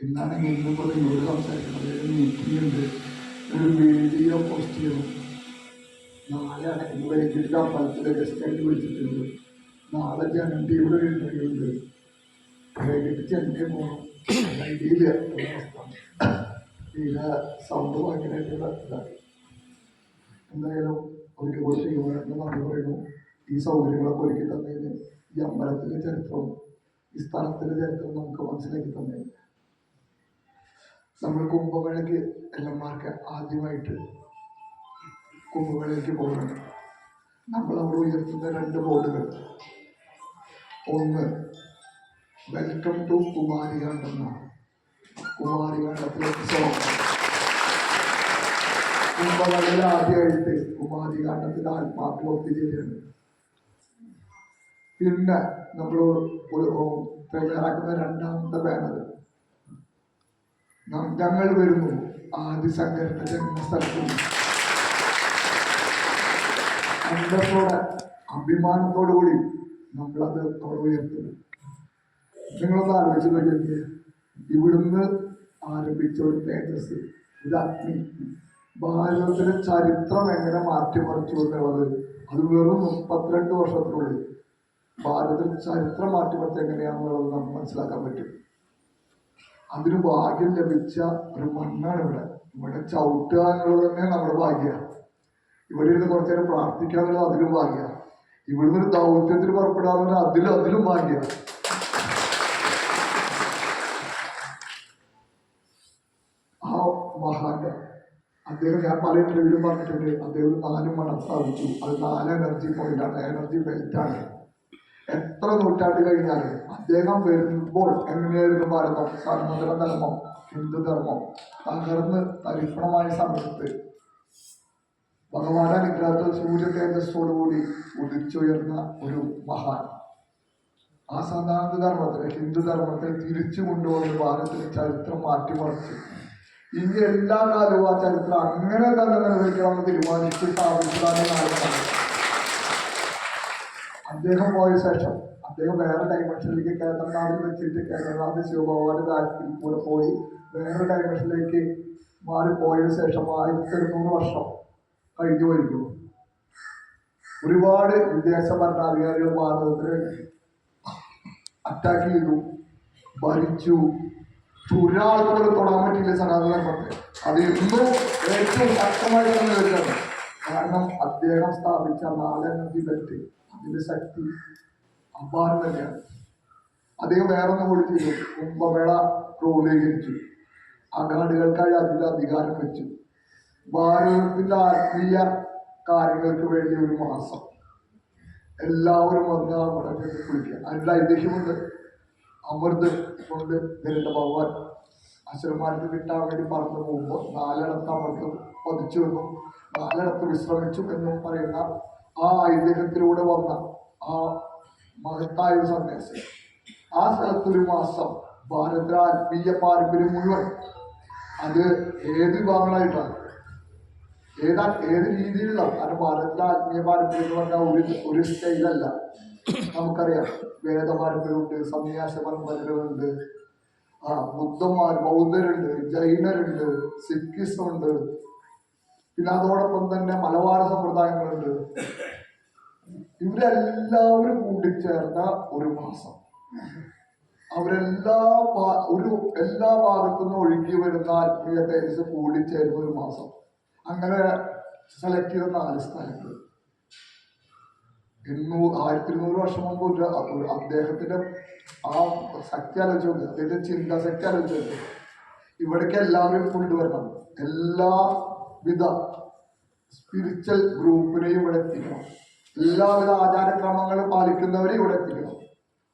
ഇന്നാണെങ്കിൽ ഇന്നിപ്പോൾ നിങ്ങളോട് സംസാരിക്കുന്നത് ഒരു മീറ്റിംഗ് ഉണ്ട്. ഒരു വീഡിയോ പോസ്റ്റ് ചെയ്യണം. നാളെ ജില്ലാ അമ്പലത്തിലെ ഗസ്റ്റായിട്ട് വിളിച്ചിട്ടുണ്ട്. നാളെ ജനന്റെ ഇവിടെ ഒരു ഇന്റർവ്യൂ ഉണ്ട്. വൈകിട്ട് ചെന്നൈ പോകണം ഐഡിയില്ല സൗണ്ട് ഭയങ്കരമായിട്ടുള്ള ഇതാണ്. എന്തായാലും ഒരു കുറച്ച് യുവനത്തിന് നന്ദി പറയുന്നു. ഈ സൗകര്യങ്ങളൊക്കെ ഒരുക്കി തന്നതിന് ഈ അമ്പലത്തിന്റെ ചരിത്രവും ഈ സ്ഥലത്തിന്റെ ചരിത്രവും നമുക്ക് മനസ്സിലാക്കി തന്നതിന് നമ്മൾ കുംഭമേളയ്ക്ക് എല്ലാമാർക്ക് ആദ്യമായിട്ട് കുംഭമേളയ്ക്ക് പോകണം. നമ്മൾ അവിടെ ഉയർത്തുന്ന രണ്ട് ബോർഡുകൾ ഒന്ന് വെൽക്കം ടു കുമാരികാണ്ട് എന്നാണ് കുമാരികാണ്ടത്തിലേക്ക് സ്വാഗതം കുംഭമേളയിൽ ആദ്യമായിട്ട് കുമാരികാണ്ടത്തിൽ ആത്മാക്കൾ ഒത്തുചേരുകയാണ്. പിന്നെ നമ്മൾ തയ്യാറാക്കുന്ന രണ്ടാമത്തെ ബാനർ ഞങ്ങൾ വരുന്നു. ആദിശങ്കരന്റെ ജന്മസ്ഥലത്തിൽ അന്തസ്സോടെ അഭിമാനത്തോടു കൂടി നമ്മളത് അവിടെ ഉയർത്തുന്നു. നിങ്ങളൊന്ന് ആലോചിച്ച് നോക്കിയത് ഇവിടുന്ന് ആരംഭിച്ച ഒരു തേജസ്. ഇത് അഗ്നി. ഭാരതത്തിലെ ചരിത്രം എങ്ങനെ മാറ്റിമറിച്ചു എന്നുള്ളത്. അത് വെറും മുപ്പത്തിരണ്ട് വർഷത്തിനുള്ളിൽ. ഭാരതത്തിൽ ചരിത്രം മാറ്റിമറിച്ച് എങ്ങനെയാണെന്നുള്ളത് നമുക്ക് മനസ്സിലാക്കാൻ പറ്റും. അതിന് ഭാഗ്യം ലഭിച്ച ഒരു മണ്ണാണ് ഇവിടെ. ഇവിടെ ചവിട്ടുക എന്നുള്ളത് തന്നെ നമ്മുടെ ഭാഗ്യമാണ് ഇവിടെ ഇരുന്ന് കുറച്ചു നേരം പ്രാർത്ഥിക്കുക എന്നുള്ളത് അതിലും ഭാഗ്യമാണ് ഇവിടുന്ന് ഒരു ദൗത്യത്തിന് പുറപ്പെടാമെന്ന് അതിലും അതിലും ഭാഗ്യമാണ് ആ മഹാന്റെ അദ്ദേഹം ഞാൻ പല ഇന്റർവ്യൂലും പറഞ്ഞിട്ടുണ്ട്. അദ്ദേഹം നാല് മണം സ്ഥാപിച്ചു അത് നാല് എനർജി പോയിന്റാണ് എനർജി ബെൽറ്റാണ് എത്ര നൂറ്റാണ്ട് കഴിഞ്ഞാലും അദ്ദേഹം വരുമ്പോൾ എങ്ങനെയായിരുന്നു ഭാരതം? സന്മതര ധർമ്മം ഹിന്ദുധർമ്മം തകർന്ന് തരിപ്പണമായ സമയത്ത് ഭഗവാൻ അനുഗ്രഹത്തിൽ സൂര്യ തേജസ്സോടുകൂടി ഉദിച്ചുയർന്ന ഒരു മഹാൻ. ആ സനാതന ഹിന്ദുധർമ്മത്തെ ഹിന്ദു ധർമ്മത്തെ തിരിച്ചു കൊണ്ടുവന്ന് ഭാരതത്തിലെ ചരിത്രം മാറ്റിമറിച്ചു. ഇനി എല്ലാ കാലവും ആ ചരിത്രം അങ്ങനെ തന്നെ നിലനിൽക്കണമെന്ന് തീരുമാനിച്ച് സ്ഥാപിച്ചതാണ് അദ്ദേഹം പോയ ശേഷം അദ്ദേഹം വേറെ ഡയമെൻഷനിലേക്ക് കേരളനാടിൽ വെച്ചിട്ട് കേരളനാഥ് ശിവഭഗവാന്റെ കാര്യത്തിൽ കൂടെ പോയി വേറെ മാറി മാറിപ്പോയതിനു ശേഷം ആയിരത്തി ഒരുന്നൂറ് വർഷം കഴിഞ്ഞു വരുന്നു ഒരുപാട് വിദേശ ഭരണാധികാരികൾ ഭാരതത്തിന് അറ്റാക്ക് ചെയ്തു ഭരിച്ചു. ഒരാൾക്ക് കൂടെ തൊടാൻ പറ്റില്ല സനാതനധർമ്മത്തെ അത് ഇന്നും ഏറ്റവും ശക്തമായി തന്നെ വരുന്നത് കാരണം അദ്ദേഹം സ്ഥാപിച്ച നാല് എനർജി ബെൽറ്റ് അതിന്റെ ശക്തി അപാരം തന്നെയാണ് അദ്ദേഹം വേറൊന്നും കൂടി ചെയ്തു കുംഭമേള ക്രോഡീകരിച്ചു. അഗാഡികൾക്കായി അതിൽ അധികാരം വെച്ചു. ഭാരതത്തിന്റെ ആത്മീയ കാര്യങ്ങൾക്ക് വേണ്ടി ഒരു മാസം. എല്ലാവരും വന്ന് ആ മുടങ്ങി കുളിക്കുക. അതിന്റെ ഐതിഹ്യമുണ്ട്. അമൃത് കൊണ്ട് നേരിട്ട ഭഗവാൻ അസുരന്മാർക്ക് കിട്ടാൻ വേണ്ടി പറന്നു പോകുമ്പോൾ നാലിടത്ത് അമൃത് പതിച്ചു എന്നും നാലിടത്ത് വിശ്രമിച്ചു എന്നും പറയുന്ന ആ ഐതിഹ്യത്തിലൂടെ വന്ന ആ മഹത്തായ സന്ദേശം. ആ സ്ഥലത്തൊരു മാസം ഭാരത ആത്മീയ പാരമ്പര്യം മുഴുവൻ അത് ഏത് വിഭാഗങ്ങളായിട്ടാണ്? ഏതാ ഏത് രീതിയിലുള്ള? കാരണം ഭാരതത്തിലെ ആത്മീയ പാരമ്പര്യം എന്ന് പറഞ്ഞാൽ ഒരു ഒരു സ്റ്റൈലല്ല. നമുക്കറിയാം. വേദ പാരമ്പര്യമുണ്ട് സന്യാസ പാരമ്പര്യമുണ്ട് ആ ബുദ്ധന്മാർ ബൗദ്ധരുണ്ട് ജൈനരുണ്ട് സിഖിസം ഉണ്ട് പിന്നെ അതോടൊപ്പം തന്നെ മലബാർ സമ്പ്രദായങ്ങളുണ്ട്. ഇവരെല്ലാവരും കൂടിച്ചേർന്ന ഒരു മാസം. അവരെല്ലാ ഒരു എല്ലാ ഭാഗത്തുനിന്നും ഒഴുകി വരുന്ന ആത്മീയ തേജസ് കൂടിച്ചേരുന്ന ഒരു മാസം. അങ്ങനെ സെലക്ട് ചെയ്ത നാല് സ്ഥലങ്ങൾ. എണ്ണൂറ് ആയിരത്തി ഇരുന്നൂറ് വർഷം മുമ്പ് ഒരു അദ്ദേഹത്തിന്റെ ആ ശക്തി ആലോചിച്ചു അദ്ദേഹത്തിന്റെ ചിന്താശക്തി ആലോചിച്ചു ഇവിടേക്ക് എല്ലാവരും കൊണ്ടുവരണം. എല്ലാവിധ സ്പിരിച്വൽ ഗ്രൂപ്പിനെയും ഇവിടെ എത്തിക്കണം. എല്ലാവിധ ആചാരക്രമങ്ങളും പാലിക്കുന്നവരെ ഇവിടെ എത്തിക്കണം.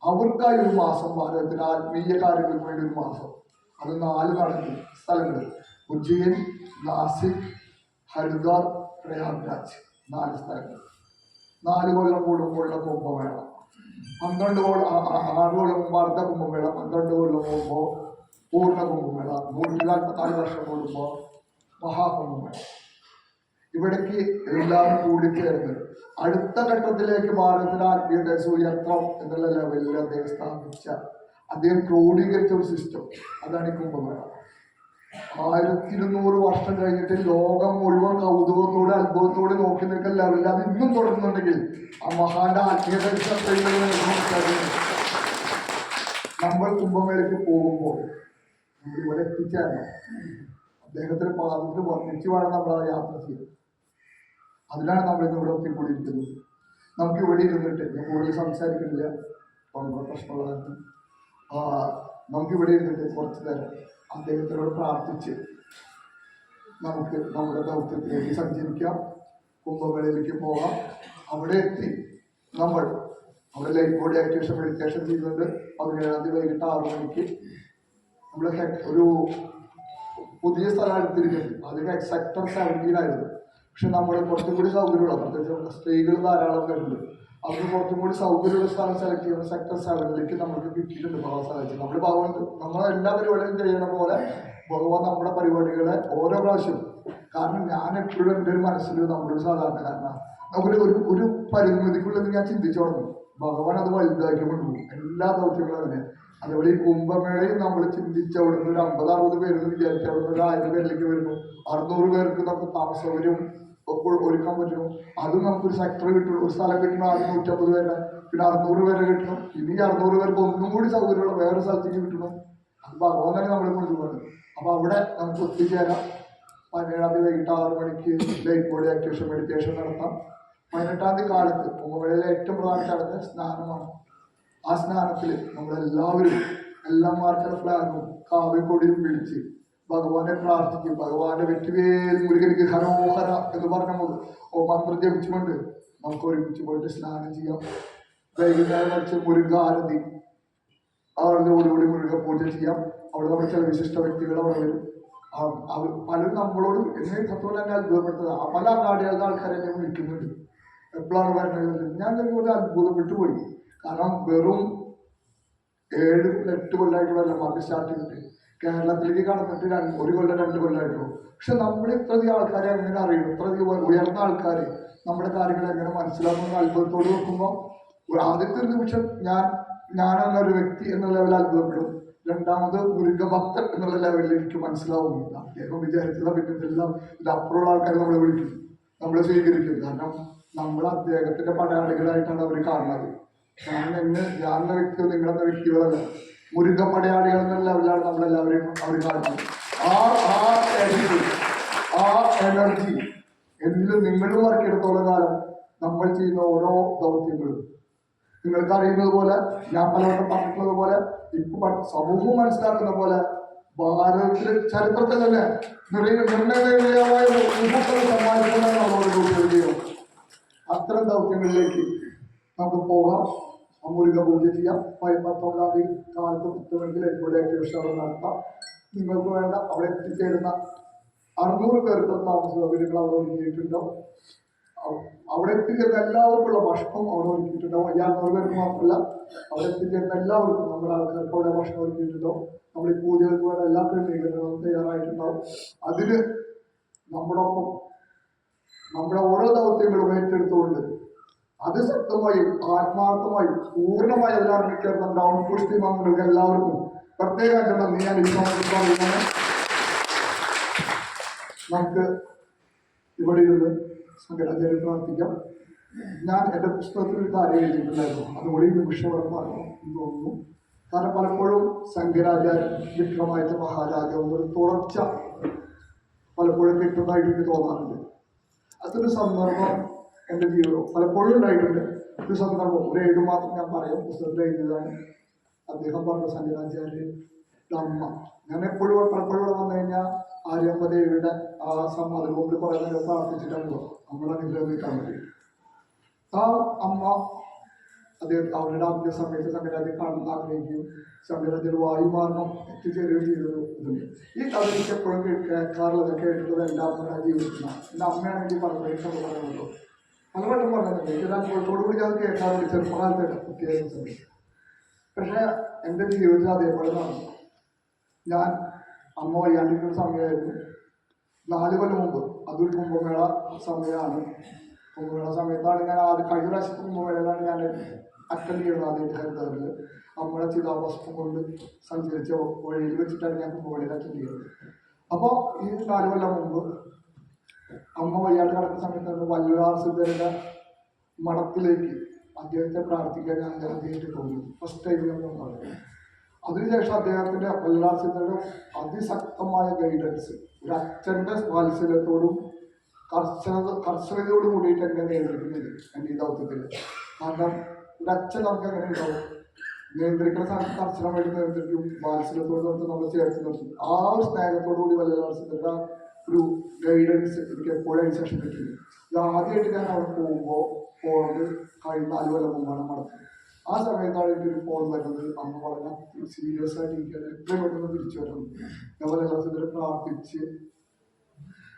അവർക്കായി ഒരു മാസം ഭാരതത്തിന് ആത്മീയ കാര്യങ്ങൾക്ക് വേണ്ടി ഒരു മാസം. അത് നാല് നടക്കും സ്ഥലങ്ങൾ ഉജ്ജയിൻ നാസിക് ഹരിദ്വാർ പ്രയാഗ്രാജ്. നാല് സ്ഥലങ്ങൾ നാല് കൊല്ലം കൂടുമ്പോഴുള്ള കുംഭമേള പന്ത്രണ്ട് കൊല്ലം ആറ് കൊല്ലം മുമ്പ് അർദ്ധ കുംഭമേള പന്ത്രണ്ട് കൊല്ലം മുമ്പോ പൂർണ കുംഭമേള നൂറ്റി നാൽപ്പത്തിനാല് വർഷം കൂടുമ്പോൾ മഹാകുംഭമേള ഇവിടേക്ക് എല്ലാം കൂടിച്ചേർന്ന് അടുത്ത ഘട്ടത്തിലേക്ക് ഭാരതത്തിലെ ആത്മീയ ദേശം ഉയർത്തണം എന്നുള്ള ലെവലിൽ അദ്ദേഹം സ്ഥാപിച്ച അദ്ദേഹം ക്രോഡീകരിച്ച ഒരു സിസ്റ്റം അതാണ് ഈ കുംഭമേള. ആയിരത്തി ഇരുന്നൂറ് വർഷം കഴിഞ്ഞിട്ട് ലോകം മുഴുവൻ കൗതുകത്തോടെ അത്ഭുതത്തോടെ നോക്കി നിൽക്കുന്ന ലെവലിൽ അത് ഇന്നും തുടരുന്നുണ്ടെങ്കിൽ ആ മഹാന്റെ ആത്മീയത നമ്മൾ കുംഭമേളയ്ക്ക് പോകുമ്പോൾ ഇവിടെ എത്തിച്ചേരണം. അദ്ദേഹത്തിന്റെ പാദത്തിൽ വർണിച്ചു വേണം നമ്മൾ ആ യാത്ര ചെയ്യുന്നത് അതിനാണ് നമ്മൾ ഇന്ന് ഇവിടെ എത്തിക്കൊണ്ടിരിക്കുന്നത് നമുക്ക് ഇവിടെ ഇരുന്നിട്ട് ഞാൻ കൂടുതൽ സംസാരിക്കുന്നില്ല. വളരെ പ്രശ്നമുള്ളതാണ്. നമുക്ക് ഇവിടെ ഇരുന്നിട്ട് കുറച്ച് നേരം അദ്ദേഹത്തിനോട് പ്രാർത്ഥിച്ച് നമുക്ക് നമ്മുടെ ദൗത്യത്തിലേക്ക് സഞ്ചരിക്കാം. കുംഭമേളയിലേക്ക് പോകാം. അവിടെ എത്തി നമ്മൾ അവിടെ ലൈഫ് ബോഡി ആക്ടിവേഷൻ മെഡിറ്റേഷൻ ചെയ്യുന്നുണ്ട്. പതിനേഴാം തീയതി വൈകിട്ട് ആറു മണിക്ക്. നമ്മൾ ഒരു പുതിയ സ്ഥലം എടുത്തിരിക്കുന്നത് അതിന് സെക്ടർ സെവന്റീൻ ആയിരുന്നു. പക്ഷെ നമ്മൾ കുറച്ചും കൂടി സൗകര്യമുള്ള പ്രത്യേകിച്ച് സ്ത്രീകൾ ധാരാളം വരുന്നത് അവർക്ക് കുറച്ചും കൂടി സൗകര്യമുള്ള സ്ഥലം സെലക്ട് ചെയ്യുന്ന സെക്ടർ സെവനിലേക്ക് നമുക്ക് കിട്ടിയിട്ടുണ്ട് ഭഗവാൻ സഹായിച്ചു നമ്മൾ ഭഗവാൻ നമ്മൾ എല്ലാ പരിപാടികളും ചെയ്യുന്ന പോലെ ഭഗവാൻ നമ്മുടെ പരിപാടികളെ ഓരോ പ്രാവശ്യം. കാരണം ഞാൻ എപ്പോഴും എന്റെ ഒരു മനസ്സിൽ നമ്മുടെ ഒരു സാധാരണക്കാരനാണ് നമുക്കൊരു ഒരു ഒരു പരിമിതിക്കുള്ളത് ഞാൻ ചിന്തിച്ചു തുടങ്ങും. ഭഗവാൻ അത് വലുതാക്കി കൊണ്ടുപോകും എല്ലാ ദൗത്യങ്ങളും തന്നെ അതേപോലെ ഈ കുംഭമേളയിൽ നമ്മൾ ചിന്തിച്ച അവിടുന്ന് ഒരു അമ്പത് അറുപത് പേര് വിചാരിച്ച അവിടുന്ന് ഒരു ആയിരം പേരിലേക്ക് വരുന്നു. അറുന്നൂറ് പേർക്ക് നമുക്ക് താമസ സൗകര്യം ഒക്കെ ഒരുക്കാൻ പറ്റുമോ അതും നമുക്കൊരു സെക്ടർ കിട്ടും ഒരു സ്ഥലം കിട്ടണം ആദ്യം നൂറ്റമ്പത് പേരെ പിന്നെ അറുന്നൂറ് പേരെ കിട്ടണം. ഇനി അറുന്നൂറ് പേർക്ക് ഒന്നും കൂടി സൗകര്യമുള്ള വേറെ സ്ഥലത്തേക്ക് കിട്ടണം. അത് ഭഗവാൻ തന്നെ നമ്മളെ കൊണ്ട് പോകണം അപ്പൊ അവിടെ നമുക്ക് ഒത്തുചേരാം. പതിനേഴാം തീയതി വൈകിട്ട് ആറ് മണിക്ക് ലൈറ്റ് ബോഡി ആക്ടിവേഷൻ മെഡിറ്റേഷൻ നടത്താം. പതിനെട്ടാം തീയതി കാലത്ത് കുംഭമേളയിലെ ഏറ്റവും പ്രധാന ചടങ്ങ് സ്നാനമാണ്. ആ സ്നാനത്തിൽ നമ്മളെല്ലാവരും എല്ലാമാർക്കും ഫ്ലാഗും കാവ്യക്കൊടിയും പിടിച്ച് ഭഗവാനെ പ്രാർത്ഥിക്കും. ഭഗവാന്റെ വെറ്റുവേൽ മുരുകനിക്ക് ഹരോഹര എന്ന് പറഞ്ഞ ഓ മന്ത്രം ജപിച്ചുകൊണ്ട് നമുക്ക് ഒരുമിച്ച് പോയിട്ട് സ്നാനം ചെയ്യാം. വൈകുന്നേരം വെച്ച് മുരുകാരതി ഓടിയോടി മുരുക പൂജ ചെയ്യാം. അവിടെ നമ്മുടെ ചില വിശിഷ്ട വ്യക്തികൾ അവിടെ വരും. അവർ പലരും നമ്മളോട് എന്നെ തത്വം തന്നെ അത്ഭുതപ്പെടുത്തത് പല അങ്ങാടികളുടെ ആൾക്കാരെ ഞാൻ വിളിക്കുന്നുണ്ട്. എപ്പോഴാണ് വരണത് ഞാൻ ഇതുപോലെ അത്ഭുതപ്പെട്ടു പോയി. കാരണം വെറും ഏഴ് എട്ട് കൊല്ലമായിട്ടുള്ള മാർക്ക് സ്റ്റാർട്ട് ചെയ്തിട്ട് കേരളത്തിലേക്ക് കടന്നിട്ട് ഒരു കൊല്ലം രണ്ട് കൊല്ലമായിട്ടുള്ളൂ പക്ഷെ നമ്മൾ ഇത്രയധികം ആൾക്കാരെ എങ്ങനെ അറിയും? ഇത്രയധികം ഉയ- ഉയർന്ന ആൾക്കാർ നമ്മുടെ കാര്യങ്ങൾ എങ്ങനെ മനസ്സിലാക്കുന്ന അത്ഭുതത്തോട് നോക്കുമ്പോൾ ആദ്യത്തെ ഒരു നിമിഷം ഞാൻ ഞാനെന്നൊരു വ്യക്തി എന്നുള്ള ലെവലിൽ അത്ഭുതപ്പെടും. രണ്ടാമത് മുരുകഭക്തൻ എന്നുള്ള ലെവലിൽ എനിക്ക് മനസ്സിലാവുന്നില്ല അദ്ദേഹം വിചാരിച്ചത് പിന്നെ ഇതെല്ലാം ഇതിനപ്പുറമുള്ള ആൾക്കാർ നമ്മളെ വിളിക്കും നമ്മളെ സ്വീകരിക്കും കാരണം നമ്മൾ അദ്ദേഹത്തിന്റെ പടയാളികളായിട്ടാണ് അവർ കാണുന്നത്. ഞാൻ എന്നെ ഞാൻ എന്ന വ്യക്തിയോ നിങ്ങളെന്ന വ്യക്തികളല്ല. മുരുക പടയാളികൾ എന്നുള്ള ലെവലിലാണ് നമ്മളെല്ലാവരെയും അവർ കാണുന്നത് ആ ആ എനർജി ആ എനർജി എന്നിലും നിങ്ങളും വർക്കെടുത്തോളം കാലം നമ്മൾ ചെയ്യുന്ന ഓരോ ദൗത്യങ്ങളും. നിങ്ങൾക്ക് അറിയുന്നത് പോലെ ഞാൻ പലവട്ടം പറഞ്ഞിട്ടുള്ളത് പോലെ ഇപ്പൊ സമൂഹം മനസ്സിലാക്കുന്ന പോലെ ഭാരതത്തിലെ ചരിത്രത്തിൽ തന്നെ നിർണയമായ സമ്മാനിക്കുന്നതാണ് നമ്മളോട് അത്തരം ദൗത്യങ്ങളിലേക്ക് നമുക്ക് പോകാം. അമൂലിക പൂജ ചെയ്യാം. പത്തൊമ്പതാം തീയതി കാലത്ത് പത്ത് മണിക്ക് ലൈബ്രറി ആക്ടിവേഷൻ നടത്താം. നിങ്ങൾക്ക് വേണ്ട അവിടെ എത്തിച്ചേരുന്ന അറുന്നൂറ് പേർക്ക് താമസ സൗകര്യങ്ങൾ അവിടെ ഒരുക്കിയിട്ടുണ്ടോ അവിടെ എത്തിച്ചേരുന്ന എല്ലാവർക്കുള്ള ഭക്ഷണം അവിടെ ഒരുക്കിയിട്ടുണ്ടാവും. ഈ അറുന്നൂറ് പേർക്ക് മാത്രമല്ല അവിടെ എത്തിച്ചേരുന്ന എല്ലാവർക്കും നമ്മുടെ ആൾക്കാർക്ക് അവിടെ ഭക്ഷണം ഒരുക്കിയിട്ടുണ്ടാവും. നമ്മൾ ഈ പൂജകൾക്ക് വേണ്ട എല്ലാ ക്രമീകരണങ്ങളും തയ്യാറായിട്ടുണ്ടാവും. അതിന് നമ്മുടെ ഒപ്പം നമ്മുടെ ഓരോ ദൗത്യങ്ങളും അത് ശക്തമായും ആത്മാർത്ഥമായും പൂർണമായി അതിലർമ്മിക്കാൻ നമ്മുടെ ഔട്ട്പുഷ് ടീം അംഗങ്ങൾക്ക് എല്ലാവർക്കും പ്രത്യേകമായിട്ട് നന്ദി ഞാൻ പറയുന്നത് നമുക്ക് ഇവിടെ ഇരുന്ന് സംഘടനയിൽ പ്രാർത്ഥിക്കാം. ഞാൻ എന്റെ പുസ്തകത്തിൽ ഒരു കാര്യം എഴുതിയിട്ടുണ്ടായിരുന്നു. അതുകൂടി നിമിഷം തോന്നുന്നു. കാരണം പലപ്പോഴും ശങ്കരാചാര്യ വിക്രമായത്തെ മഹാരാജാവ് ഒരു തുടർച്ച പലപ്പോഴും കിട്ടുന്നതായിട്ട് എനിക്ക് തോന്നാറുണ്ട്. അതൊരു സന്ദർഭം എന്റെ ജീവിതം. പലപ്പോഴും ഉണ്ടായിട്ടുണ്ട്. ഒരു സന്ദർഭം ഒരു ഇത് മാത്രം ഞാൻ പറയാം. പുസ്തകത്തിൽ എഴുതിയതാണ്. അദ്ദേഹം പറഞ്ഞ സംഗീതാചാര്യ അമ്മ ഞാൻ എപ്പോഴും പലപ്പോഴും വന്നു കഴിഞ്ഞാൽ ആര്യമ്മ ദേവിയുടെ ആ സമ്മതി കൊണ്ട് കുറേ നേരം പ്രാർത്ഥിച്ചിട്ടാണ് നമ്മുടെ അനുഗ്രഹം കിട്ടാൻ വേണ്ടി ആ അമ്മ അദ്ദേഹം അവരുടെ ആദ്യ സമയത്ത് സംഗീതാജ്യം കാണാൻ ആഗ്രഹിക്കുകയും സംഗീതത്തിൽ വായുമാർഗം എത്തിച്ചേരുകയും ചെയ്തത് ഇതുണ്ട്. ഈ കഥ എനിക്ക് എപ്പോഴും കേൾക്കാറുള്ളത് കേട്ടിട്ടുള്ളത് എന്റെ അമ്മയുടെ ജീവിതത്തിലാണ്. എന്റെ അമ്മയാണെങ്കിൽ പറഞ്ഞിട്ട് പറയുന്നത് പലവട്ടം പറഞ്ഞിട്ടുണ്ട് ഇത് ഞാൻ കോഴിക്കോട് കൂടി കേൾക്കാൻ ചെറുപ്പകാലത്തെ പ്രത്യേക സമയത്ത് പക്ഷേ എന്റെ ജീവിതത്തിൽ അതേപോലെ നടന്നു. ഞാൻ അമ്മ വയ്യാണ്ടിരിക്കുന്ന സമയമായിരുന്നു. നാല് കൊല്ലം മുമ്പ് അതൊരു കുംഭമേള സമയമാണ്. കുംഭമേള സമയത്താണ് ഞാൻ ആദ്യം കഴിഞ്ഞ പ്രാവശ്യം കുംഭമേളയിലാണ് ഞാൻ അറ്റൻഡ് ചെയ്യണം ആദ്യമായിട്ട് ഹരിതാറിൽ അമ്മയുടെ ചിതാഭസ്മം കൊണ്ട് സഞ്ചരിച്ച വഴിയിൽ വെച്ചിട്ടാണ് ഞാൻ കുംഭമേളയിൽ അറ്റൻഡ് ചെയ്യുന്നത് അപ്പോൾ ഈ നാല് കൊല്ലം മുമ്പ് അമ്മ വയ്യാണ്ട് കിടക്കുന്ന സമയത്താണ് വല്ലുരാർ സിദ്ധരുടെ മഠത്തിലേക്ക് അദ്ദേഹത്തെ പ്രാർത്ഥിക്കാൻ ഞാൻ ആദ്യമായിട്ട് തോന്നി ഫസ്റ്റ് ടൈം എന്ന് പറഞ്ഞു അതിനുശേഷം അദ്ദേഹത്തിന്റെ വല്ലുരാർ സിദ്ധരുടെ അതിശക്തമായ ഗൈഡൻസ് ഒരു അച്ഛന്റെ വാത്സല്യത്തോടും കർശന കർശനതയോടും കൂടിയിട്ട് എന്നെ നിയന്ത്രിക്കുന്നില്ല എന്റെ ഈ ദൗത്യത്തിൽ കാരണം ഒരു അച്ഛൻ നമുക്ക് എങ്ങനെ ഉണ്ടാവും? നിയന്ത്രിക്കുന്ന സമയത്ത് കർശനമായിട്ട് നിയന്ത്രിക്കും വാത്സല്യത്തോട് നമ്മൾ ചേർത്ത് നിർത്തും. ആ ഒരു സ്നേഹത്തോടു കൂടി വല്ലുരാർ സിദ്ധരുടെ ഒരു ഗൈഡൻസ് എനിക്ക് എപ്പോഴും അതിന് ശേഷം കിട്ടില്ല ഇത് ആദ്യമായിട്ട് ഞാൻ അവിടെ പോകുമ്പോൾ പോകുന്നത് കഴിഞ്ഞ നാല് കൊല്ലം മുമ്പാണ് നടത്തുന്നത് ആ സമയത്താണ് എനിക്ക് ഒരു ഫോൺ വരുന്നത്. അമ്മ പറഞ്ഞ സീരിയസ് ആയിട്ട് എനിക്ക് എത്രയും പെട്ടെന്ന് തിരിച്ചു വരണം. ദിവസം എല്ലാത്തിനും പ്രാർത്ഥിച്ച്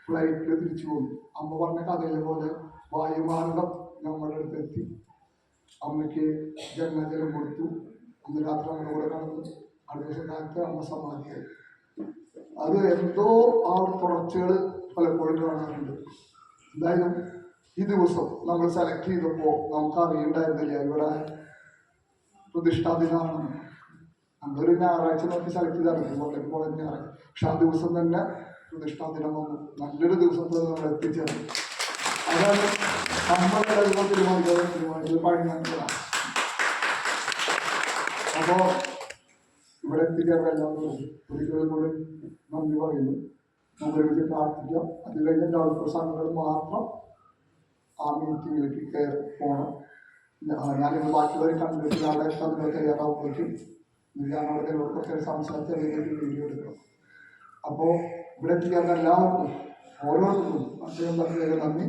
ഫ്ലൈറ്റിൽ തിരിച്ചു പോകും. അമ്മ പറഞ്ഞ കഥയിലെ പോലെ വായുമാർഗം നമ്മുടെ അടുത്ത് എത്തി. അമ്മയ്ക്ക് ജന്മജലം കൊടുത്തു. അന്ന് രാത്രി അമ്മയുടെ കൂടെ കടന്നു. അടുത്ത കാലത്ത് അമ്മ സമാധിയായി. അത് എന്തോ ആ പ്രൊഡക്റ്റുകൾ പലപ്പോഴും കാണാറുണ്ട്. എന്തായാലും ഈ ദിവസം നമ്മൾ സെലക്ട് ചെയ്തപ്പോൾ നമുക്ക് അറിയണ്ടായിരുന്നില്ല ഇവിടെ പ്രതിഷ്ഠാ ദിനമാണ് നമ്മളൊരു ഞായറാഴ്ച നോക്കി സെലക്ട് ചെയ്തായിരുന്നു പുറത്തേക്ക് കോളേജ് ഞായറാഴ്ച. പക്ഷെ ആ ദിവസം തന്നെ പ്രതിഷ്ഠാ ദിനം വന്നു. നല്ലൊരു ദിവസത്തിൽ നമ്മൾ എത്തിച്ചേർന്നു. അതാണ് നമ്മളുടെ തീരുമാനിച്ചത് തീരുമാനിച്ചത് പഴഞ്ഞാൽ അപ്പോൾ ഇവിടെ ഒരിക്കലും കൂടി നന്ദി പറയുന്നു. നമ്മൾ ഇവിടെ പ്രാർത്ഥിക്കാം. അത് കഴിഞ്ഞ സംഘങ്ങൾ മാത്രം ആ മീറ്റിങ്ങിലേക്ക് കയറി പോകണം ഞാനിപ്പോൾ ഞാനിത് ബാക്കിയുള്ളവർ കണ്ടിട്ട് നാളെ തന്നെ തയ്യാറാവുമ്പോഴേക്കും ഞാൻ അവിടെ കുറച്ച് സംസാരിച്ച് അതിലേക്ക് വീഡിയോ എടുക്കണം. അപ്പോൾ ഇവിടെ എത്തിക്കാൻ എല്ലാവർക്കും ഓരോരുത്തർക്കും അദ്ദേഹം പറഞ്ഞ നന്ദി.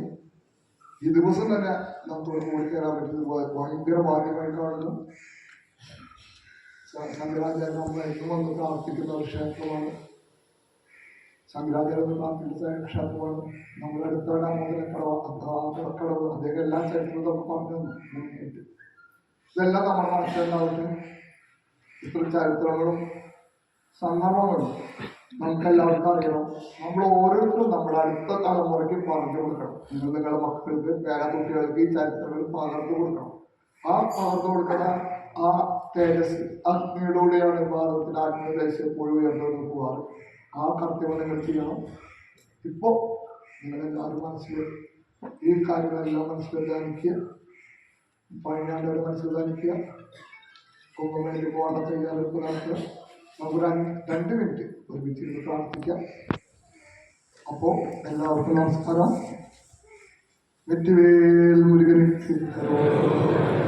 ഈ ദിവസം തന്നെ നമുക്ക് കൂടി കയറാൻ പറ്റുന്നത് ഭയങ്കര ഭാഗ്യമായി കാണുന്നു ശങ്കരാചാര്യ നമ്മൾ എന്നും വന്ന് പ്രാർത്ഥിക്കുന്ന ഒരു ക്ഷേത്രമാണ്. വന്ന് പ്രാർത്ഥിക്കുന്ന ക്ഷേത്രമാണ് നമ്മുടെ അടുത്ത രാമോദരക്കടവ് കടവ്. അദ്ദേഹം എല്ലാ ചരിത്രവും പറഞ്ഞു ഇതെല്ലാം നമ്മുടെ മനസ്സിലുണ്ടാവുന്ന ഇത്ര ചരിത്രങ്ങളും സന്ദർഭങ്ങളും നമുക്കെല്ലാവർക്കും അറിയണം. നമ്മൾ ഓരോരുത്തരും നമ്മുടെ അടുത്ത തലമുറയ്ക്ക് പറഞ്ഞു കൊടുക്കണം. നിങ്ങൾ നിങ്ങളുടെ മക്കൾക്ക് പേരാകുട്ടികൾക്ക് ഈ ചരിത്രങ്ങൾ പകർന്നു കൊടുക്കണം. ആ പകർന്നു കൊടുക്കുന്ന ആ തേജസ് അഗ്നിയിലൂടെയാണ് ഭാരതത്തിന്റെ ആത്മദേശം എപ്പോഴും ഉയർന്നു പോകാറ്. ആ കർത്തവ്യം നിങ്ങൾ ചെയ്യണം. ഇപ്പോൾ നിങ്ങളെല്ലാവരും മനസ്സിൽ ഈ കാര്യങ്ങളെല്ലാം പതിനാണ്ടവരെ മനസ്സിൽ ധ്യാനിക്കുക. കുംഭമേളിൽ പോകാനുള്ള തയ്യാറെടുപ്പ് നടത്തുക നമുക്ക് രണ്ട് മിനിറ്റ് ഒരുമിച്ച് പ്രാർത്ഥിക്കാം. അപ്പോൾ എല്ലാവർക്കും നമസ്കാരം. വെറ്റിവേൽ മുരുകനിക്ക്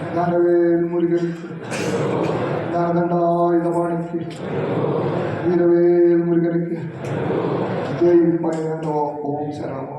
ജ്ഞാനവേൽ മുരുകനിക്ക് ജ്ഞാനദണ്ഡായുധമാണിക്ക് വീരവേൽ മുരുകനിക്ക് ജയ് പയ്യനോ ഓം ശരണോ